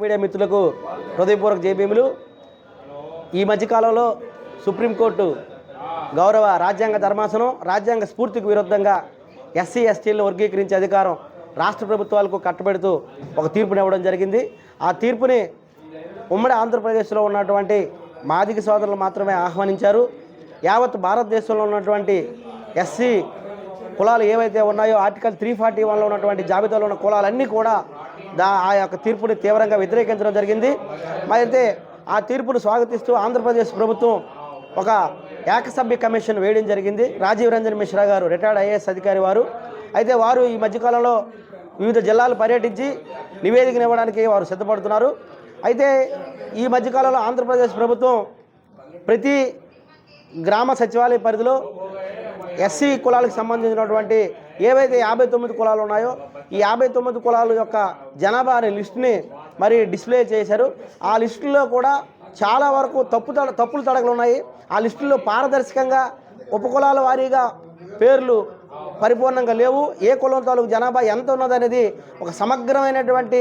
Media మిత్రులకు హృదయపూర్వక జయభీములు. ఈ మధ్యకాలంలో సుప్రీంకోర్టు గౌరవ రాజ్యాంగ ధర్మాసనం రాజ్యాంగ స్ఫూర్తికి విరుద్ధంగా ఎస్సీ ఎస్టీలను వర్గీకరించే అధికారం రాష్ట్ర ప్రభుత్వాలకు కట్టబెడుతూ ఒక తీర్పునివ్వడం జరిగింది. ఆ తీర్పుని ఉమ్మడి ఆంధ్రప్రదేశ్లో ఉన్నటువంటి మాదిక సోదరులు మాత్రమే ఆహ్వానించారు. యావత్ భారతదేశంలో ఉన్నటువంటి ఎస్సీ కులాలు ఏవైతే ఉన్నాయో ఆర్టికల్ త్రీ ఫార్టీ వన్లో ఉన్నటువంటి జాబితాలో ఉన్న కులాలన్నీ కూడా దా ఆ యొక్క తీర్పుని తీవ్రంగా వ్యతిరేకించడం జరిగింది. మరి అయితే ఆ తీర్పును స్వాగతిస్తూ ఆంధ్రప్రదేశ్ ప్రభుత్వం ఒక ఏకసభ్య కమిషన్ వేయడం జరిగింది. రాజీవ్ రంజన్ మిశ్రా గారు రిటైర్డ్ ఐఏఎస్ అధికారి వారు. అయితే వారు ఈ మధ్యకాలంలో వివిధ జిల్లాలు పర్యటించి నివేదికనివ్వడానికి వారు సిద్ధపడుతున్నారు. అయితే ఈ మధ్యకాలంలో ఆంధ్రప్రదేశ్ ప్రభుత్వం ప్రతి గ్రామ సచివాలయ పరిధిలో ఎస్సీ కులాలకు సంబంధించినటువంటి ఏవైతే యాభై తొమ్మిది కులాలు ఉన్నాయో ఈ యాభై తొమ్మిది కులాల యొక్క జనాభా అనే లిస్టుని మరి డిస్ప్లే చేశారు. ఆ లిస్టులో కూడా చాలా వరకు తప్పు తడ తప్పులు తడగలు ఉన్నాయి. ఆ లిస్టులో పారదర్శకంగా ఉపకులాల వారీగా పేర్లు పరిపూర్ణంగా లేవు. ఏ కులం తాలూకు జనాభా ఎంత ఉన్నదనేది ఒక సమగ్రమైనటువంటి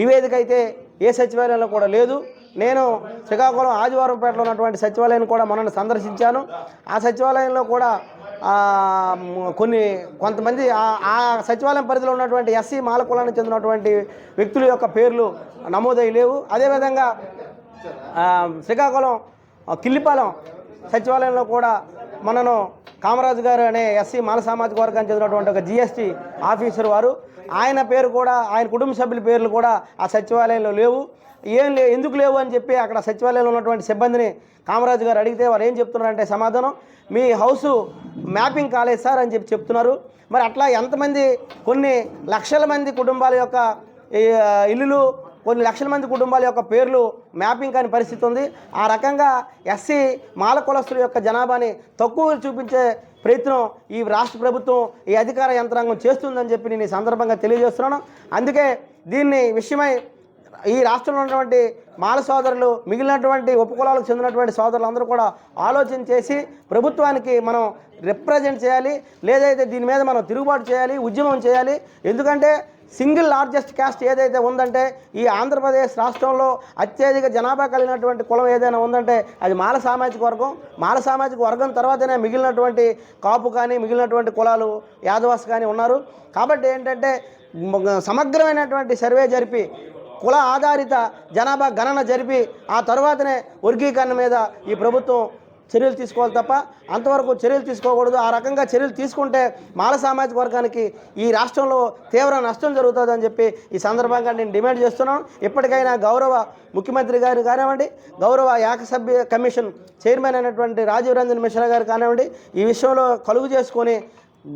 నివేదిక అయితే ఏ సచివాలయంలో కూడా లేదు. నేను శ్రీకాకుళం ఆదివారంపేటలో ఉన్నటువంటి సచివాలయాన్ని కూడా మనల్ని సందర్శించాను. ఆ సచివాలయంలో కూడా కొన్ని కొంతమంది ఆ- ఆ సచివాలయం పరిధిలో ఉన్నటువంటి ఎస్సీ మాల కులానికి చెందినటువంటి వ్యక్తుల యొక్క పేర్లు నమోదై లేవు. అదేవిధంగా శ్రీకాకుళం కిల్లిపాలెం సచివాలయంలో కూడా మనను కామరాజు గారు అనే ఎస్సీ మాల సామాజిక వర్గానికి చెందినటువంటి ఒక జిఎస్టీ ఆఫీసర్ వారు. ఆయన పేరు కూడా ఆయన కుటుంబ సభ్యుల పేర్లు కూడా ఆ సచివాలయంలో లేవు. ఏం లే ఎందుకు లేవు అని చెప్పి అక్కడ సచివాలయంలో ఉన్నటువంటి సిబ్బందిని కామరాజు గారు అడిగితే వారు ఏం చెప్తున్నారంటే సమాధానం మీ హౌసు మ్యాపింగ్ కాలేదు సార్ అని చెప్పి చెప్తున్నారు. మరి అట్లా ఎంతమంది కొన్ని లక్షల మంది కుటుంబాల యొక్క ఇల్లులు కొన్ని లక్షల మంది కుటుంబాల యొక్క పేర్లు మ్యాపింగ్ కాని పరిస్థితి ఉంది. ఆ రకంగా ఎస్సీ మాల కులస్తుల యొక్క జనాభాని తక్కువ చూపించే ప్రయత్నం ఈ రాష్ట్ర ప్రభుత్వం ఈ అధికార యంత్రాంగం చేస్తుందని చెప్పి నేను ఈ సందర్భంగా తెలియజేస్తున్నాను. అందుకే దీన్ని విషయమై ఈ రాష్ట్రంలో ఉన్నటువంటి మాల సోదరులు మిగిలినటువంటి ఉపకులాలకు చెందినటువంటి సోదరులందరూ కూడా ఆలోచన చేసి ప్రభుత్వానికి మనం రిప్రజెంట్ చేయాలి. లేదైతే దీని మీద మనం తిరుగుబాటు చేయాలి ఉద్యమం చేయాలి. ఎందుకంటే సింగిల్ లార్జెస్ట్ క్యాస్ట్ ఏదైతే ఉందంటే ఈ ఆంధ్రప్రదేశ్ రాష్ట్రంలో అత్యధిక జనాభా కలిగినటువంటి కులం ఏదైనా ఉందంటే అది మాల సామాజిక వర్గం. మాల సామాజిక వర్గం తర్వాతనే మిగిలినటువంటి కాపు కానీ మిగిలినటువంటి కులాలు యాదవాస్ కానీ ఉన్నారు. కాబట్టి ఏంటంటే సమగ్రమైనటువంటి సర్వే జరిపి కుల ఆధారిత జనాభా గణన జరిపి ఆ తర్వాతనే వర్గీకరణ మీద ఈ ప్రభుత్వం చర్యలు తీసుకోవాలి తప్ప అంతవరకు చర్యలు తీసుకోకూడదు. ఆ రకంగా చర్యలు తీసుకుంటే మాల సామాజిక వర్గానికి ఈ రాష్ట్రంలో తీవ్ర నష్టం జరుగుతుందని చెప్పి ఈ సందర్భంగా నేను డిమాండ్ చేస్తున్నాను. ఇప్పటికైనా గౌరవ ముఖ్యమంత్రి గారు కానివ్వండి గౌరవ ఏకసభ్య కమిషన్ చైర్మన్ అయినటువంటి రాజీవ్ రంజన్ మిశ్రా గారు కానివ్వండి ఈ విషయంలో కలుగు చేసుకొని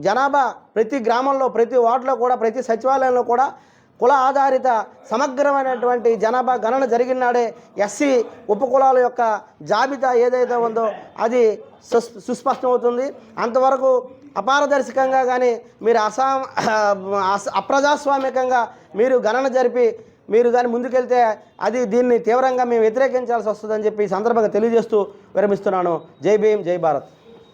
జనాభా ప్రతి గ్రామంలో ప్రతి వార్డులో కూడా ప్రతి సచివాలయంలో కూడా కుల ఆధారిత సమగ్రమైనటువంటి జనాభా గణన జరిగినాడే ఎస్సీ ఉపకులాల యొక్క జాబితా ఏదైతే ఉందో అది సుస్ సుస్పష్టమవుతుంది. అంతవరకు అపారదర్శకంగా కానీ మీరు అసా అప్రజాస్వామికంగా మీరు గణన జరిపి మీరు కానీ ముందుకెళ్తే అది దీన్ని తీవ్రంగా మేము వ్యతిరేకించాల్సి వస్తుందని చెప్పి ఈ సందర్భంగా తెలియజేస్తూ విరమిస్తున్నాను. జై భీమ్ జై భారత్.